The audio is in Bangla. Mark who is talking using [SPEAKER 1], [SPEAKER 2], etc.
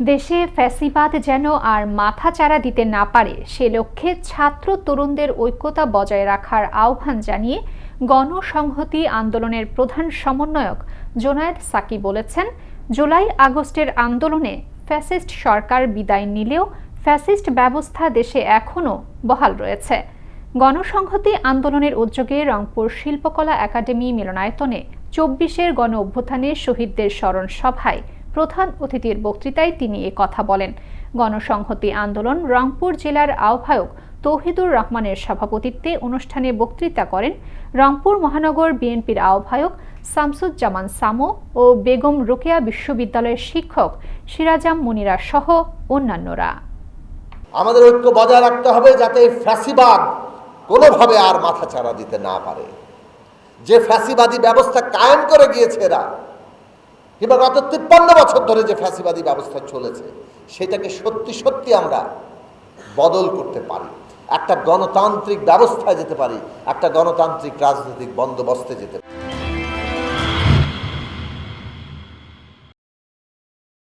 [SPEAKER 1] দেশে ফ্যাসিবাদ যেন আর মাথাচাড়া দিতে না পারে, সে লক্ষ্যে ছাত্র তরুণদের ঐক্যতা বজায় রাখার আহ্বান জানিয়ে গণসংহতি আন্দোলনের প্রধান সমন্বয়ক জোনায়েদ সাকি বলেছেন, জুলাই আগস্টের আন্দোলনে ফ্যাসিস্ট সরকার বিদায় নিলেও ফ্যাসিস্ট ব্যবস্থা দেশে এখনও বহাল রয়েছে। গণসংহতি আন্দোলনের উদ্যোগে রংপুর শিল্পকলা একাডেমি মিলনায়তনে চব্বিশের গণ অভ্যুত্থানে শহীদদের স্মরণ সভায় প্রধান অতিথির বক্তৃতায় তিনি এ কথা বলেন। গণসংহতি আন্দোলন রংপুর জেলার আহ্বায়ক তৌহিদুর রহমানের সভাপতিত্বে অনুষ্ঠানে বক্তৃতা করেন রংপুর মহানগর বিএনপির আহ্বায়ক শামসুজ্জামান সামো ও বেগম রোকেয়া বিশ্ববিদ্যালয়ের শিক্ষক সিরাজাম মুনিরা সহ অন্যান্যরা।
[SPEAKER 2] আমাদের ঐক্য বজায় রাখতে হবে যাতে ফ্যাসিবাদ কোনোভাবে আর মাথা চাড়া দিতে না পারে। যে ফ্যাসিবাদী ব্যবস্থা কায়েম করে গিয়েছে এরা কিংবা গত তিপ্পান্ন বছর ধরে যে ফ্যাসিবাদী ব্যবস্থা চলেছে, সেটাকে সত্যি সত্যি আমরা বদল করতে পারি। একটা গণতান্ত্রিক ব্যবস্থায় যেতে পারি, একটা গণতান্ত্রিক রাজনৈতিক বন্দোবস্তে যেতে পারি।